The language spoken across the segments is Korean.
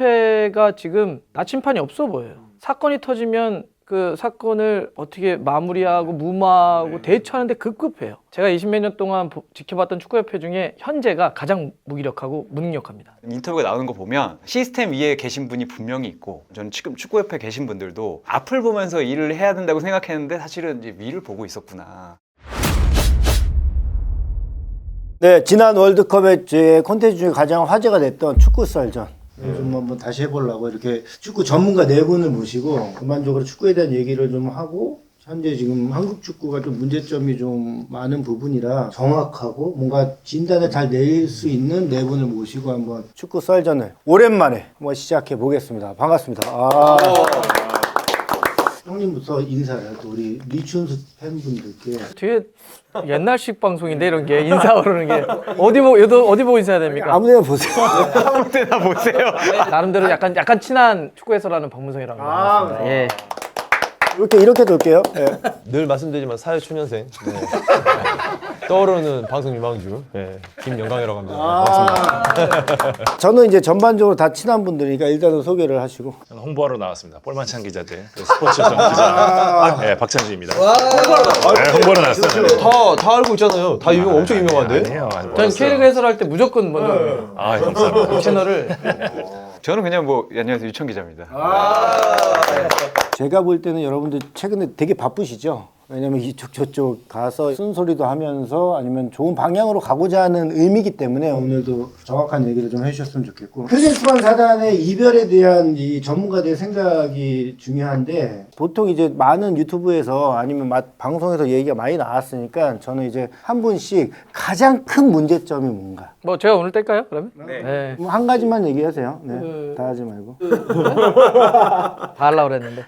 축구협회가 지금 나침판이 없어 보여요. 사건이 터지면 그 사건을 어떻게 마무리하고 무마하고 대처하는데 급급해요. 제가 20몇 년 동안 보- 지켜봤던 축구협회 중에 현재가 가장 무기력하고 무능력합니다. 인터뷰가 나오는 거 보면 시스템 위에 계신 분이 분명히 있고 저는 지금 축구협회 계신 분들도 앞을 보면서 일을 해야 된다고 생각했는데 사실은 이제 위를 보고 있었구나. 네, 지난 월드컵의 제 콘텐츠 중에 가장 화제가 됐던 축구 썰전. 좀 한번 다시 해보려고 이렇게 축구 전문가 네 분을 모시고 전반적으로 축구에 대한 얘기를 좀 하고 현재 지금 한국 축구가 좀 문제점이 좀 많은 부분이라 정확하고 뭔가 진단을 잘 내릴 수 있는 네 분을 모시고 한번 축구 썰전을 오랜만에 한번 시작해 보겠습니다. 반갑습니다. 아. 형님부터 인사를 또 우리 리춘수 팬분들께 되게 옛날식 방송인데 이런 게 인사 오르는 게 어디 보고 여도 어디 보고 인사해야 됩니까? 아무데나 보세요. 아무 때나 보세요. 나름대로 약간 약간 친한 축구 해설하는 박문성이라고 합니다. 예. 이렇게 이렇게 돌게요. 네. 늘 말씀드리지만 사회 초년생 네. 떠오르는 방송 유망주 네. 김영광이라고 합니다. 반갑습니다. 저는 이제 전반적으로 다 친한 분들이니까 일단은 소개를 하시고 저는 홍보하러 나왔습니다. 볼만찬 기자들 그 스포츠 전 기자 네, 박찬주입니다. 네, 홍보하러 나왔습니다. 다, 다 알고 있잖아요. 다 유명, 엄청 유명한데? 아니에요. 아니, 저는 K리그 해설할 때 무조건 먼저 아 감사합니다. 그 채널을 저는 그냥 뭐 안녕하세요 유청 기자입니다. 제가 볼 때는 여러분들 최근에 되게 바쁘시죠? 왜냐면 이쪽 저쪽 가서 쓴소리도 하면서 아니면 좋은 방향으로 가고자 하는 의미이기 때문에 오늘도 정확한 얘기를 좀 해주셨으면 좋겠고 크리스만 사단의 이별에 대한 이 전문가들의 생각이 중요한데 보통 이제 많은 유튜브에서 아니면 마- 방송에서 얘기가 많이 나왔으니까 저는 이제 한 분씩 가장 큰 문제점이 뭔가 뭐 제가 오늘 뗄까요? 그러면? 네. 뭐한 가지만 얘기하세요. 네, 그- 다 하지 말고. 다 하려고 그랬는데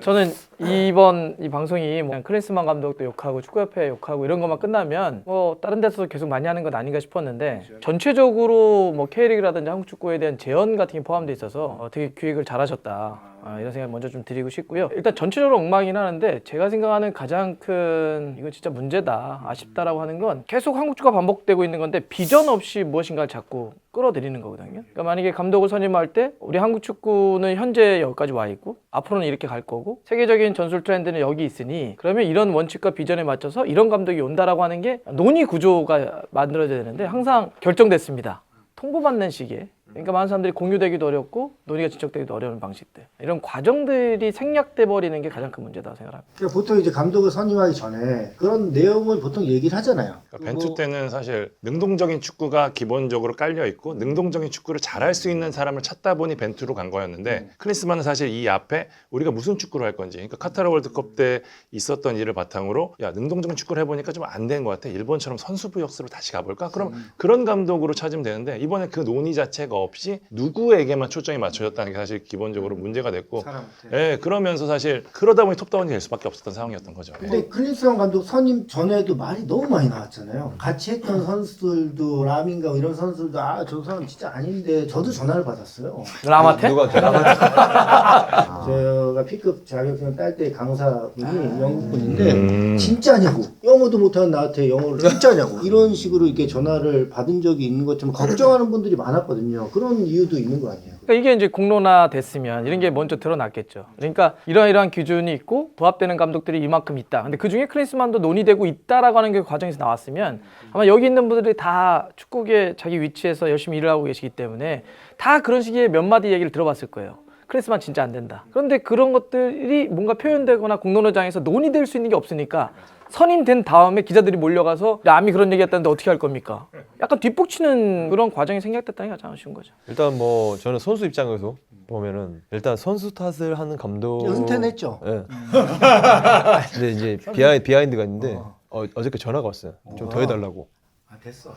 저는 이번 이 방송이 뭐 그냥 클린스만 감독도 욕하고 축구협회 욕하고 이런 것만 끝나면 뭐 다른 데서 계속 많이 하는 건 아닌가 싶었는데 전체적으로 뭐 K리그라든지 한국 축구에 대한 재현 같은 게 포함돼 있어서 어, 되게 기획을 잘하셨다 아, 이런 생각 먼저 좀 드리고 싶고요 일단 전체적으로 엉망이긴 하는데 제가 생각하는 가장 큰 이건 진짜 문제다 아쉽다라고 하는 건 계속 한국 축구가 반복되고 있는 건데 비전 없이 무엇인가를 자꾸 끌어들이는 거거든요. 그러니까 만약에 감독을 선임할 때 우리 한국 축구는 현재 여기까지 와 있고 앞으로는 이렇게 갈 거고 세계적인 전술 트렌드는 여기 있으니 그러면 이런 원칙과 비전에 맞춰서 이런 감독이 온다라고 하는 게 논의 구조가 만들어져야 되는데 항상 결정됐습니다. 통보받는 시기에 그러니까 많은 사람들이 공유되기도 어렵고 논의가 진척되기도 어려운 방식들. 이런 과정들이 생략돼 버리는 게 가장 큰 문제다 생각합니다. 그러니까 보통 이제 감독을 선임하기 전에 그런 내용을 보통 얘기를 하잖아요. 그러니까 벤투 때는 사실 능동적인 축구가 기본적으로 깔려 있고 능동적인 축구를 잘할 수 있는 사람을 찾다 보니 벤투로 간 거였는데 클린스만은 사실 이 앞에 우리가 무슨 축구를 할 건지 그러니까 카타르 월드컵 때 있었던 일을 바탕으로 야 능동적인 축구를 해보니까 좀 안 된 것 같아. 일본처럼 선수 부 역습으로 다시 가볼까? 그럼 그런 감독으로 찾으면 되는데 이번에 그 논의 자체가 없이 누구에게만 초점이 맞춰졌다는 게 사실 기본적으로 문제가 됐고 사람한테. 예 그러면서 사실 그러다 보니 톱다운이 될 수밖에 없었던 상황이었던 거죠 예. 근데 클린스만 감독 선임 전에도 말이 너무 많이 나왔잖아요. 같이 했던 선수들도 라민가 이런 선수들도 아 저 사람 진짜 아닌데 저도 전화를 받았어요. 라마테? 누가 제가 P급 자격증 딸 때 강사분이 영국 분인데 음. 진짜냐고 영어도 못하는 나한테 영어를 진짜냐고 이런 식으로 이렇게 전화를 받은 적이 있는 것처럼 걱정하는 분들이 많았거든요. 그런 이유도 있는 거 아니에요? 그러니까 이게 이제 공론화 됐으면 이런 게 먼저 드러났겠죠. 그러니까 이러이러한 기준이 있고 부합되는 감독들이 이만큼 있다. 근데 그 중에 크리스만도 논의되고 있다라고 하는 게 과정에서 나왔으면 아마 여기 있는 분들이 다 축구계 자기 위치에서 열심히 일을 하고 계시기 때문에 다 그런 식의 몇 마디 얘기를 들어봤을 거예요. 크리스만 진짜 안 된다. 그런데 그런 것들이 뭔가 표현되거나 공론화장에서 논의될 수 있는 게 없으니까 선임된 다음에 기자들이 몰려가서 남이 그런 얘기 했다는데 어떻게 할 겁니까? 약간 뒷북치는 그런 과정이 생략됐다는 게 가장 아쉬운 거죠. 일단 뭐 저는 선수 입장에서 보면은 일단 선수 탓을 하는 감독 은퇴는 했죠. 예. 근데 이제 비하인, 비하인드가 있는데 어, 어저께 전화가 왔어요. 좀 더 해달라고. 아 됐어.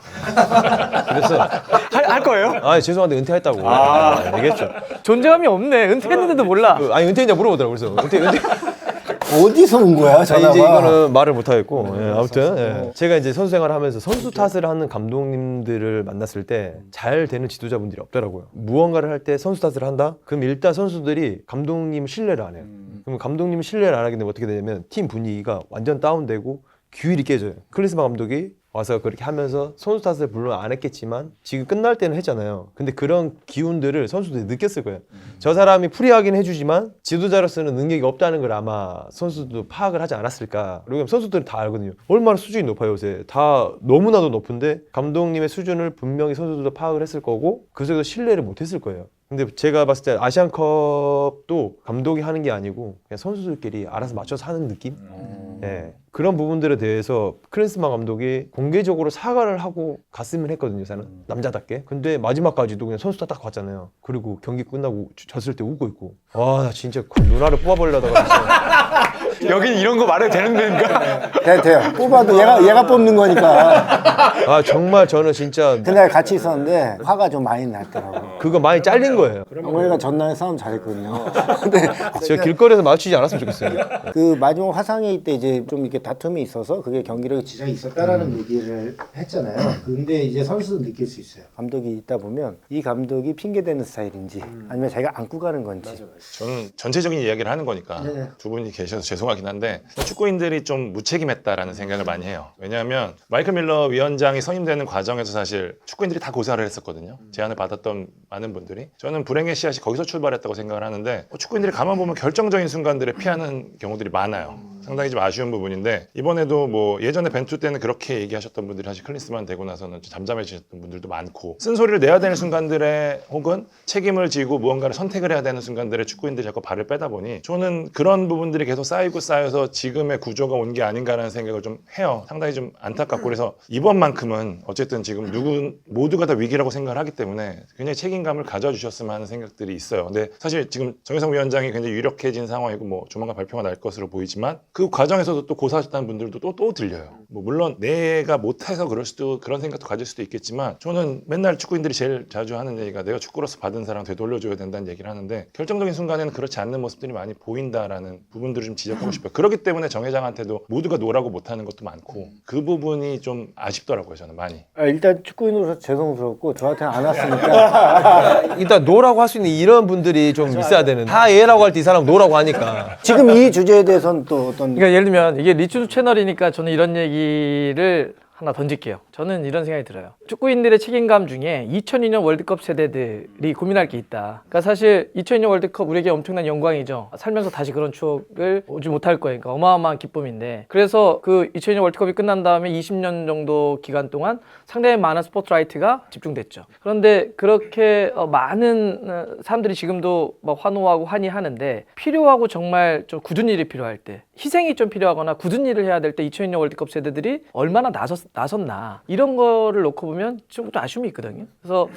그래서 할, 할 거예요? 아 죄송한데 은퇴했다고 아, 얘기했죠. 존재감이 없네. 은퇴했는데도 몰라. 그, 아니 은퇴했냐 물어보더라고 그래서 은퇴 은퇴. 어디서 온 거야 아니 전화가? 이제 이거는 말을 못 하겠고 예, 아무튼 예. 제가 이제 선수 생활을 하면서 선수 탓을 하는 감독님들을 만났을 때 잘 되는 지도자분들이 없더라고요. 무언가를 할 때 선수 탓을 한다? 그럼 일단 선수들이 감독님 신뢰를 안 해요. 그럼 감독님 신뢰를 안 하게 되면 어떻게 되냐면 팀 분위기가 완전 다운되고 규율이 깨져요. 클리스만 감독이 와서 그렇게 하면서 선수 탓을 물론 안 했겠지만 지금 끝날 때는 했잖아요. 근데 그런 기운들을 선수들이 느꼈을 거예요. 저 사람이 프리하긴 해주지만 지도자로서는 능력이 없다는 걸 아마 선수도 파악을 하지 않았을까. 그리고 선수들은 다 알거든요. 얼마나 수준이 높아요 요새. 다 너무나도 높은데 감독님의 수준을 분명히 선수들도 파악을 했을 거고 그 속에서 신뢰를 못했을 거예요. 근데 제가 봤을 때 아시안컵도 감독이 하는 게 아니고 그냥 선수들끼리 알아서 맞춰서 하는 느낌? 예. 그런 부분들에 대해서 클린스만 감독이 공개적으로 사과를 하고 갔으면 했거든요, 저는 남자답게. 근데 마지막까지도 그냥 선수 딱 갔잖아요. 그리고 경기 끝나고 지- 졌을 때 웃고 있고. 와, 나 진짜 그 누나를 뽑아버리려다가 진짜. 여긴 이런 거 말해도 되는 데인가? 돼, 돼요. 뽑아도 얘가 얘가 뽑는 거니까. 아 정말 저는 진짜 그날 같이 있었는데 화가 좀 많이 났더라고. 그거 많이 잘린 거예요. 어머니가 전날 싸움 잘했거든요. 근데 제가 길거리에서 마주치지 않았으면 좋겠어요. 그 마지막 화상회의 때 이제 좀 이렇게 다툼이 있어서 그게 경기력에 지장이 있었다라는 얘기를 했잖아요. 근데 이제 선수도 느낄 수 있어요. 감독이 있다 보면 이 감독이 핑계 대는 스타일인지 아니면 자기가 안고 가는 건지. 저는 전체적인 이야기를 하는 거니까 네. 두 분이 계셔서 죄송 하긴 한데 축구인들이 좀 무책임했다라는 생각을 많이 해요. 왜냐하면 마이클 밀러 위원장이 선임되는 과정에서 사실 축구인들이 다 고사를 했었거든요. 제안을 받았던 많은 분들이 저는 불행의 씨앗이 거기서 출발했다고 생각을 하는데 어, 축구인들이 가만 보면 결정적인 순간들에 피하는 경우들이 많아요. 상당히 좀 아쉬운 부분인데 이번에도 뭐 예전에 벤투 때는 그렇게 얘기하셨던 분들이 사실 클린스만 되고 나서는 좀 잠잠해지셨던 분들도 많고 쓴소리를 내야 되는 순간들에 혹은 책임을 지고 무언가를 선택을 해야 되는 순간들에 축구인들이 자꾸 발을 빼다 보니 저는 그런 부분들이 계속 쌓이고 쌓여서 지금의 구조가 온 게 아닌가라는 생각을 좀 해요. 상당히 좀 안타깝고 그래서 이번만큼은 어쨌든 지금 누구 모두가 다 위기라고 생각을 하기 때문에 굉장히 책임감을 가져주셨으면 하는 생각들이 있어요. 근데 사실 지금 정혜성 위원장이 굉장히 유력해진 상황이고 뭐 조만간 발표가 날 것으로 보이지만 그 과정에서도 또 고사하셨다는 분들도 또, 또 들려요. 뭐 물론 내가 못해서 그럴 수도 그런 생각도 가질 수도 있겠지만 저는 맨날 축구인들이 제일 자주 하는 얘기가 내가 축구로서 받은 사랑 되돌려줘야 된다는 얘기를 하는데 결정적인 순간에는 그렇지 않는 모습들이 많이 보인다라는 부분들을 좀 지적하고 싶어요. 그렇기 때문에 정 회장한테도 모두가 노라고 못하는 것도 많고 그 부분이 좀 아쉽더라고요. 저는 많이. 아, 일단 축구인으로서 죄송스럽고 저한테는 안 왔으니까 일단 노라고 할 수 있는 이런 분들이 좀 있어야 되는. 다 얘라고 할 때 이 사람 노라고 하니까. 지금 이 주제에 대해서는 또 어떤 그러니까 예를 들면 이게 리추드 채널이니까 저는 이런 얘기 를 하나 던질게요. 저는 이런 생각이 들어요. 축구인들의 책임감 중에 2002년 월드컵 세대들이 고민할 게 있다. 그러니까 사실 2002년 월드컵 우리에게 엄청난 영광이죠. 살면서 다시 그런 추억을 오지 못할 거예요. 그러니까 어마어마한 기쁨인데. 그래서 그 2002년 월드컵이 끝난 다음에 20년 정도 기간 동안 상당히 많은 스포트라이트가 집중됐죠. 그런데 그렇게 어, 많은 어, 사람들이 지금도 막 환호하고 환희하는데 필요하고 정말 좀 굳은 일이 필요할 때 희생이 좀 필요하거나 굳은 일을 해야 될 때 2002년 월드컵 세대들이 얼마나 나섰, 나섰나 이런 거를 놓고 보면 좀 아쉬움이 있거든요. 그래서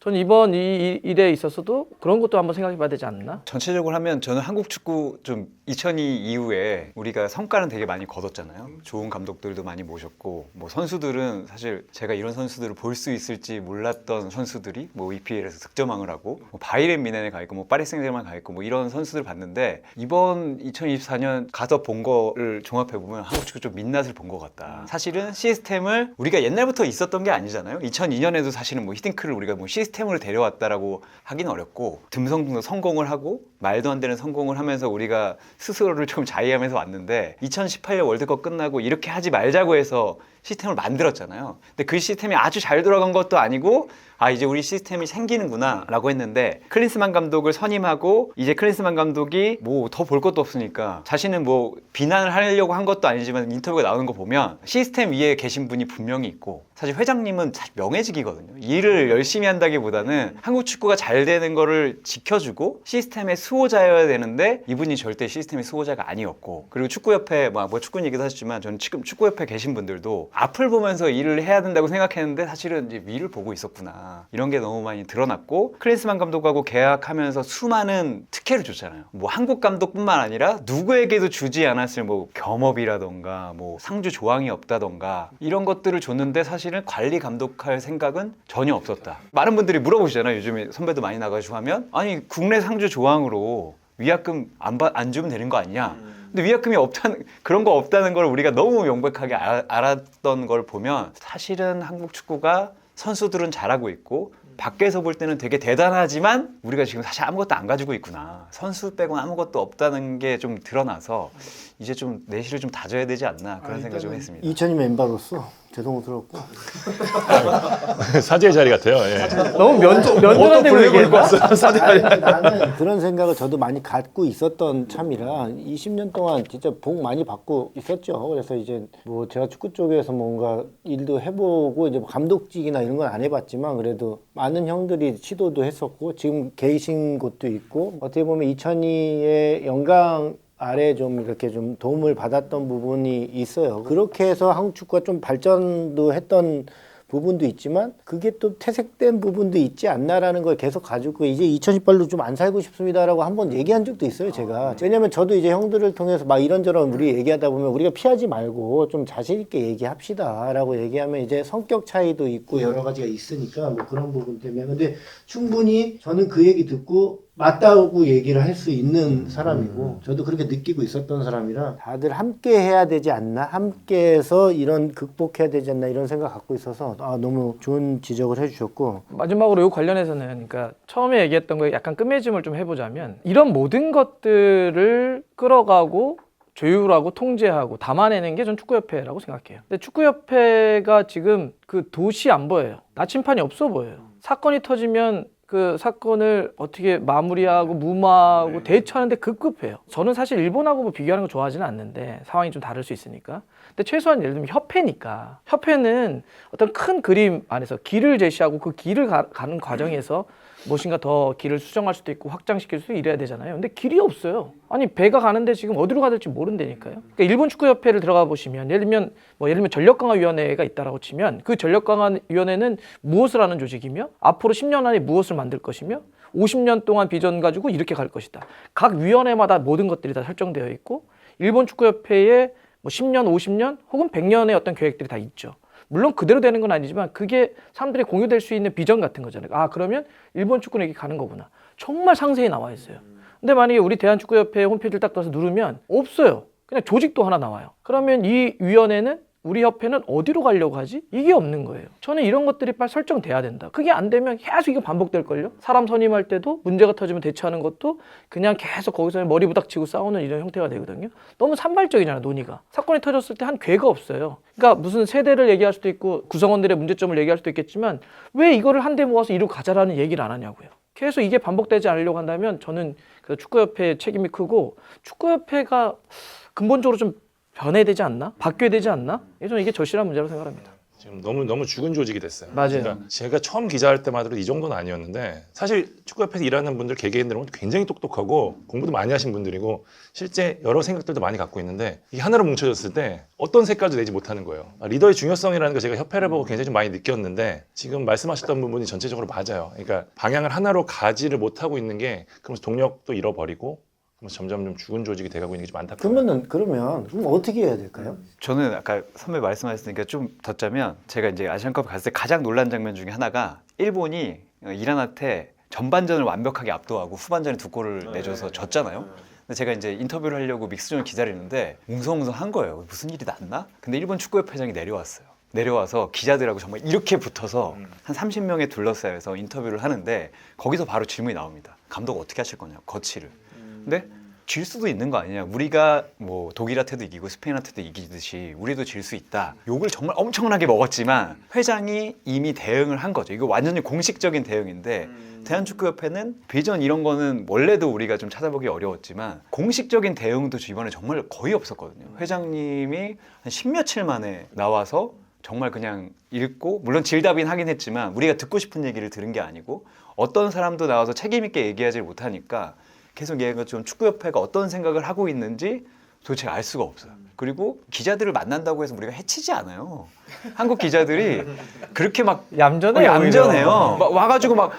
저는 이번 이 이- 일에 있어서도 그런 것도 한번 생각해 봐야 되지 않나? 전체적으로 하면 저는 한국 축구 좀 2002 이후에 우리가 성과는 되게 많이 거뒀잖아요. 좋은 감독들도 많이 모셨고 뭐 선수들은 사실 제가 이런 선수들을 볼 수 있을지 몰랐던 선수들이 뭐 EPL에서 득점왕을 하고 뭐 바이렌 미넨에 가 있고 뭐 파리 생제르맹 가 있고 뭐 이런 선수들 봤는데 이번 2024년 가서 본 거를 종합해 보면 한국 축구 좀 민낯을 본 것 같다. 사실은 시스템을 우리가 옛날부터 있었던 게 아니잖아요. 2002년에도 사실은 뭐 히딩크를 우리가 뭐 시스템으로 데려왔다라고 하긴 어렵고 듬성듬성 성공을 하고 말도 안 되는 성공을 하면서 우리가 스스로를 좀 자의하면서 왔는데 2018년 월드컵 끝나고 이렇게 하지 말자고 해서 시스템을 만들었잖아요. 근데 그 시스템이 아주 잘 돌아간 것도 아니고 아 이제 우리 시스템이 생기는구나라고 했는데 클린스만 감독을 선임하고 이제 클린스만 감독이 뭐 더 볼 것도 없으니까 자신은 뭐 비난을 하려고 한 것도 아니지만 인터뷰가 나오는 거 보면 시스템 위에 계신 분이 분명히 있고 사실 회장님은 명예직이거든요. 일을 열심히 한다기보다는 한국 축구가 잘 되는 거를 지켜주고 시스템의 수호자여야 되는데 이분이 절대 시스템의 수호자가 아니었고 그리고 축구협회 뭐, 뭐 축구 얘기도 하셨지만 저는 지금 축구협회 계신 분들도 앞을 보면서 일을 해야 된다고 생각했는데 사실은 이제 위를 보고 있었구나 이런 게 너무 많이 드러났고 클린스만 감독하고 계약하면서 수많은 특혜를 줬잖아요. 뭐 한국 감독뿐만 아니라 누구에게도 주지 않았을 뭐 겸업이라던가 뭐 상주 조항이 없다던가 이런 것들을 줬는데 사실은 관리 감독할 생각은 전혀 없었다. 많은 분들이 물어보시잖아요. 요즘에 선배도 많이 나가지고 하면 아니 국내 상주 조항으로 위약금 안, 받- 안 주면 되는 거 아니냐? 근데 위약금이 없다는 그런 거 없다는 걸 우리가 너무 명백하게 알, 알았던 걸 보면 사실은 한국 축구가 선수들은 잘하고 있고 밖에서 볼 때는 되게 대단하지만 우리가 지금 사실 아무것도 안 가지고 있구나. 선수 빼고는 아무것도 없다는 게 좀 드러나서 이제 좀 내실을 좀 다져야 되지 않나 그런 생각 좀 했습니다. 이천이면 엠바로서 죄송스럽고 사제의 자리 같아요. 예. 너무 면전 면전한 대로 얘기했다. 아니, 나는 그런 생각을 저도 많이 갖고 있었던 참이라 20년 동안 진짜 복 많이 받고 있었죠. 그래서 이제 뭐 제가 축구 쪽에서 뭔가 일도 해보고 이제 뭐 감독직이나 이런 건 안 해봤지만 그래도 많은 형들이 시도도 했었고 지금 계신 곳도 있고 어떻게 보면 이천이의 영광 아래 좀 이렇게 좀 도움을 받았던 부분이 있어요. 그렇게 해서 한국 축구가 좀 발전도 했던 부분도 있지만 그게 또 퇴색된 부분도 있지 않나라는 걸 계속 가지고 이제 2018로 좀 안 살고 싶습니다라고 한번 얘기한 적도 있어요 제가. 왜냐면 저도 이제 형들을 통해서 막 이런저런 우리 얘기하다 보면 우리가 피하지 말고 좀 자신 있게 얘기합시다라고 얘기하면 이제 성격 차이도 있고 여러 가지가 있으니까 뭐 그런 부분 때문에. 근데 충분히 저는 그 얘기 듣고 맞다고 얘기를 할 수 있는 사람이고 저도 그렇게 느끼고 있었던 사람이라 다들 함께 해야 되지 않나 함께해서 이런 극복해야 되지 않나 이런 생각 갖고 있어서 아 너무 좋은 지적을 해주셨고 마지막으로 이 관련해서는 그러니까 처음에 얘기했던 거에 약간 끝맺음을 좀 해보자면 이런 모든 것들을 끌어가고 조율하고 통제하고 담아내는 게 전 축구협회라고 생각해요. 근데 축구협회가 지금 그 도시 안 보여요. 나침판이 없어 보여요. 사건이 터지면 그 사건을 어떻게 마무리하고 무마하고 대처하는데 급급해요. 저는 사실 일본하고 뭐 비교하는 거 좋아하지는 않는데 상황이 좀 다를 수 있으니까. 근데 최소한 예를 들면 협회니까 협회는 어떤 큰 그림 안에서 길을 제시하고 그 길을 가, 가는 과정에서 무엇인가 더 길을 수정할 수도 있고 확장시킬 수 이래야 되잖아요. 근데 길이 없어요. 아니 배가 가는데 지금 어디로 가야 될지 모른다니까요. 그러니까 일본 축구 협회를 들어가 보시면 예를 들면 뭐 예를 들면 전력강화위원회가 있다라고 치면 그 전력강화위원회는 무엇을 하는 조직이며 앞으로 10년 안에 무엇을 만들 것이며 50년 동안 비전 가지고 이렇게 갈 것이다. 각 위원회마다 모든 것들이 다 설정되어 있고 일본 축구협회에 뭐 10년, 50년 혹은 100년의 어떤 계획들이 다 있죠. 물론 그대로 되는 건 아니지만 그게 사람들이 공유될 수 있는 비전 같은 거잖아요. 아 그러면 일본 축구는 이렇게 가는 거구나. 정말 상세히 나와 있어요. 근데 만약에 우리 대한축구협회 홈페이지를 딱 떠서 누르면 없어요. 그냥 조직도 하나 나와요. 그러면 이 위원회는 우리 협회는 어디로 가려고 하지? 이게 없는 거예요. 저는 이런 것들이 빨리 설정돼야 된다. 그게 안 되면 계속 이거 반복될걸요? 사람 선임할 때도 문제가 터지면 대처하는 것도 그냥 계속 거기서 머리 부닥치고 싸우는 이런 형태가 되거든요. 너무 산발적이잖아, 논의가. 사건이 터졌을 때 한 괴가 없어요. 그러니까 무슨 세대를 얘기할 수도 있고 구성원들의 문제점을 얘기할 수도 있겠지만 왜 이거를 한데 모아서 이루고 가자라는 얘기를 안 하냐고요. 계속 이게 반복되지 않으려고 한다면 저는 그 축구협회의 책임이 크고 축구협회가 근본적으로 좀 변해야 되지 않나? 바뀌어야 되지 않나? 저는 이게 절실한 문제라고 생각합니다. 지금 너무 너무 죽은 조직이 됐어요. 맞아요. 그러니까 제가 처음 기자할 때만 해도 이 정도는 아니었는데 사실 축구협회에서 일하는 분들 개개인들은 굉장히 똑똑하고 공부도 많이 하신 분들이고 실제 여러 생각들도 많이 갖고 있는데 이게 하나로 뭉쳐졌을 때 어떤 색깔도 내지 못하는 거예요. 아, 리더의 중요성이라는 거 제가 협회를 보고 굉장히 좀 많이 느꼈는데 지금 말씀하셨던 부분이 전체적으로 맞아요. 그러니까 방향을 하나로 가지를 못하고 있는 게 그러면서 동력도 잃어버리고 점점 좀 죽은 조직이 돼가고 있는 게 좀 안타까워요. 그러면은 그러면 그럼 어떻게 해야 될까요? 저는 아까 선배 말씀하셨으니까 좀 덧자면 제가 이제 아시안컵 갔을 때 가장 놀란 장면 중에 하나가 일본이 이란한테 전반전을 완벽하게 압도하고 후반전에 두 골을 내줘서 졌잖아요. 근데 제가 이제 인터뷰를 하려고 믹스존을 기다리는데 웅성웅성한 거예요. 무슨 일이 났나? 근데 일본 축구협회장이 내려왔어요. 내려와서 기자들하고 정말 이렇게 붙어서 한 30명에 둘러싸여서 인터뷰를 하는데 거기서 바로 질문이 나옵니다. 감독 어떻게 하실 거냐? 거치를. 근데 질 수도 있는 거 아니냐. 우리가 뭐 독일한테도 이기고 스페인한테도 이기듯이 우리도 질 수 있다. 욕을 정말 엄청나게 먹었지만 회장이 이미 대응을 한 거죠. 이거 완전히 공식적인 대응인데 대한축구협회는 비전 이런 거는 원래도 우리가 좀 찾아보기 어려웠지만 공식적인 대응도 이번에 정말 거의 없었거든요. 회장님이 한 십며칠 만에 나와서 정말 그냥 읽고 물론 질답인 하긴 했지만 우리가 듣고 싶은 얘기를 들은 게 아니고 어떤 사람도 나와서 책임 있게 얘기하지 못하니까 계속 얘가 좀 축구협회가 어떤 생각을 하고 있는지 도대체 알 수가 없어요. 그리고 기자들을 만난다고 해서 우리가 해치지 않아요. 한국 기자들이 그렇게 막 얌전해요. 어, 얌전해요. 오히려. 막 와가지고 막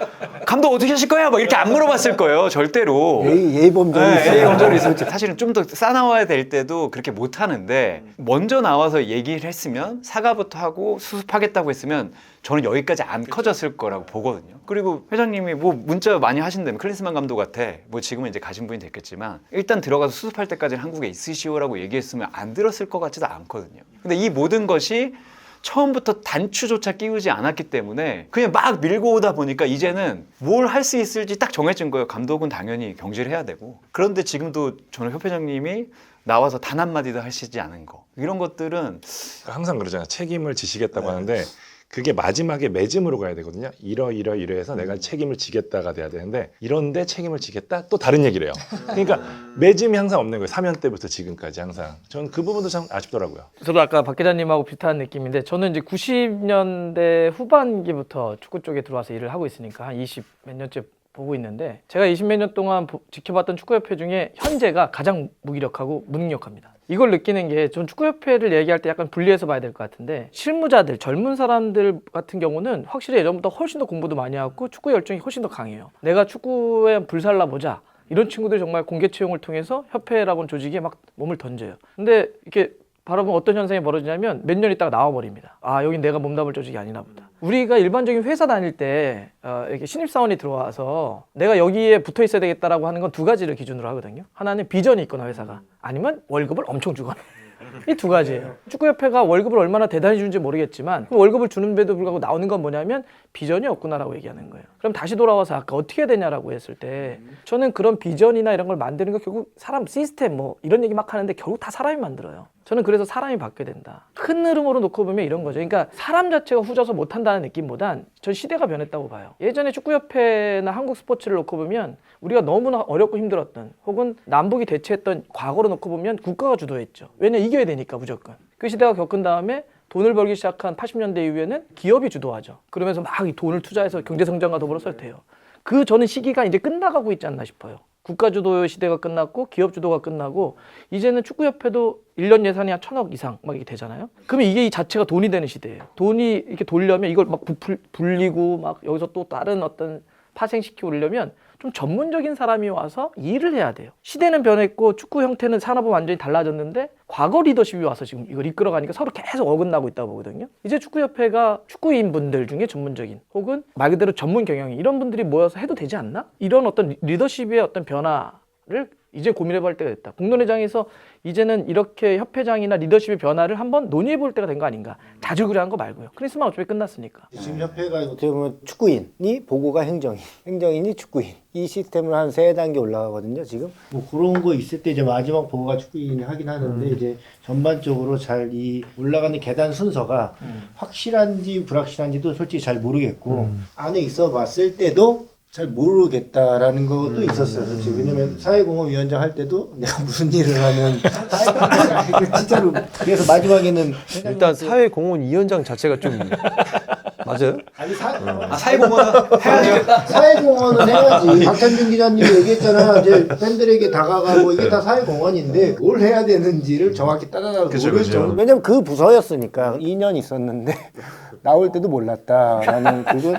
감독 어떻게 하실 거야? 막 이렇게 안 물어봤을 거예요. 절대로. 예의, 범절이 네. 예의 범절이 있어요. 사실은 좀 더 싸나와야 될 때도 그렇게 못 하는데 먼저 나와서 얘기를 했으면 사과부터 하고 수습하겠다고 했으면 저는 여기까지 안 커졌을 거라고 보거든요. 그리고 회장님이 뭐 문자 많이 하신다면 클린스만 감독한테 뭐 지금은 이제 가신 분이 됐겠지만 일단 들어가서 수습할 때까지는 한국에 있으시오라고 얘기했으면 안 들었을 것 같지도 않거든요. 근데 이 모든 것이 처음부터 단추조차 끼우지 않았기 때문에 그냥 막 밀고 오다 보니까 이제는 뭘 할 수 있을지 딱 정해진 거예요. 감독은 당연히 경질을 해야 되고. 그런데 지금도 저는 협회장님이 나와서 단 한마디도 하시지 않은 거. 이런 것들은 항상 그러잖아요. 책임을 지시겠다고 하는데 그게 마지막에 매짐으로 가야 되거든요. 이러 이러 이러 해서 내가 책임을 지겠다가 돼야 되는데 이런데 책임을 지겠다 또 다른 얘기를 해요. 그러니까 매짐이 항상 없는 거예요. 3년 때부터 지금까지 항상. 저는 그 부분도 참 아쉽더라고요. 저도 아까 박 기자님하고 비슷한 느낌인데 저는 이제 90년대 후반기부터 축구 쪽에 들어와서 일을 하고 있으니까 한 20 몇 년째 보고 있는데 제가 20 몇 년 동안 보- 지켜봤던 축구협회 중에 현재가 가장 무기력하고 무능력합니다. 이걸 느끼는 게 전 축구협회를 얘기할 때 약간 분리해서 봐야 될 것 같은데 실무자들 젊은 사람들 같은 경우는 확실히 예전보다 훨씬 더 공부도 많이 하고 축구 열정이 훨씬 더 강해요. 내가 축구에 불살라 보자. 이런 친구들이 정말 공개 채용을 통해서 협회라고는 조직에 막 몸을 던져요. 근데 이렇게 바라보면 어떤 현상이 벌어지냐면 몇 년 있다가 나와버립니다. 아, 여긴 내가 몸담을 조직이 아니나 보다. 우리가 일반적인 회사 다닐 때 어, 이렇게 신입사원이 들어와서 내가 여기에 붙어 있어야 되겠다라고 하는 건 두 가지를 기준으로 하거든요. 하나는 비전이 있거나 회사가 아니면 월급을 엄청 주거나. 이 두 가지예요. 축구협회가 월급을 얼마나 대단히 주는지 모르겠지만 그 월급을 주는데도 불구하고 나오는 건 뭐냐면 비전이 없구나라고 얘기하는 거예요. 그럼 다시 돌아와서 아까 어떻게 되냐라고 했을 때 저는 그런 비전이나 이런 걸 만드는 거 결국 사람 시스템 뭐 이런 얘기 막 하는데 결국 다 사람이 만들어요. 저는 그래서 사람이 바뀌어야 된다. 큰 흐름으로 놓고 보면 이런 거죠. 그러니까 사람 자체가 후져서 못한다는 느낌보단 전 시대가 변했다고 봐요. 예전에 축구협회나 한국 스포츠를 놓고 보면 우리가 너무나 어렵고 힘들었던 혹은 남북이 대치했던 과거로 놓고 보면 국가가 주도했죠. 왜냐 이겨야 되니까 무조건. 그 시대가 겪은 다음에 돈을 벌기 시작한 80년대 이후에는 기업이 주도하죠. 그러면서 막이 돈을 투자해서 경제 성장과 더불어서 돼요. 그 저는 시기가 이제 끝나가고 있지 않나 싶어요. 국가 주도 시대가 끝났고 기업 주도가 끝나고 이제는 축구협회도 1년 예산이 한 천억 이상 막 이게 되잖아요. 그러면 이게 이 자체가 돈이 되는 시대예요. 돈이 이렇게 돌려면 이걸 막 부풀, 불리고 막 여기서 또 다른 어떤 파생시키고 오려면 좀 전문적인 사람이 와서 일을 해야 돼요. 시대는 변했고 축구 형태는 산업은 완전히 달라졌는데 과거 리더십이 와서 지금 이걸 이끌어가니까 서로 계속 어긋나고 있다고 보거든요. 이제 축구협회가 축구인 분들 중에 전문적인 혹은 말 그대로 전문 경영인 이런 분들이 모여서 해도 되지 않나? 이런 어떤 리더십의 어떤 변화를 이제 고민해 볼 때가 됐다. 공론회장에서 이제는 이렇게 협회장이나 리더십의 변화를 한번 논의해 볼 때가 된 거 아닌가. 자주그레한 거 말고요. 크리스마스 어차피 끝났으니까. 지금 협회가 어떻게 보면 축구인이 보고가 행정인, 행정인이 축구인 이 시스템을 한 세 단계 올라가거든요. 지금 뭐 그런 거 있을 때 이제 마지막 보고가 축구인이 하긴 하는데 이제 전반적으로 잘 이 올라가는 계단 순서가 확실한지 불확실한지도 솔직히 잘 모르겠고 안에 있어 봤을 때도 잘 모르겠다라는 것도 있었어요. 솔직히. 왜냐면 사회공헌위원장 할 때도 내가 무슨 일을 하면 진짜로 그래서 마지막에는 일단 사회공헌위원장 자체가 좀 맞아요? 아니 사, 아, 사회공헌은 해야죠. 사회공헌은 해야지. 박찬준 기자님이 얘기했잖아. 이제 팬들에게 다가가고 이게 다 사회공헌인데 뭘 해야 되는지를 정확히 따라가고 그죠, 모를 그죠. 정도. 왜냐면 그 부서였으니까 2년 있었는데 나올 때도 몰랐다라는 그거.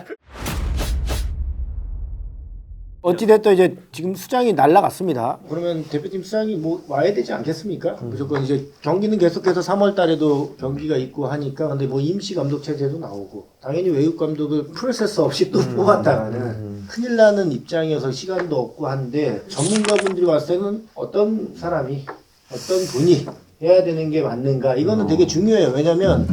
어찌됐든 이제 지금 수장이 날라갔습니다. 그러면 대표팀 수장이 뭐 와야 되지 않겠습니까? 무조건 이제 경기는 계속해서 3월 달에도 경기가 있고 하니까 근데 뭐 임시 감독 체제도 나오고 당연히 외국 감독을 프로세스 없이 또 뽑았다가는 큰일 나는 입장이어서 시간도 없고 한데 전문가분들이 봤을 때는 어떤 사람이 어떤 분이 해야 되는 게 맞는가 이거는 되게 중요해요. 왜냐면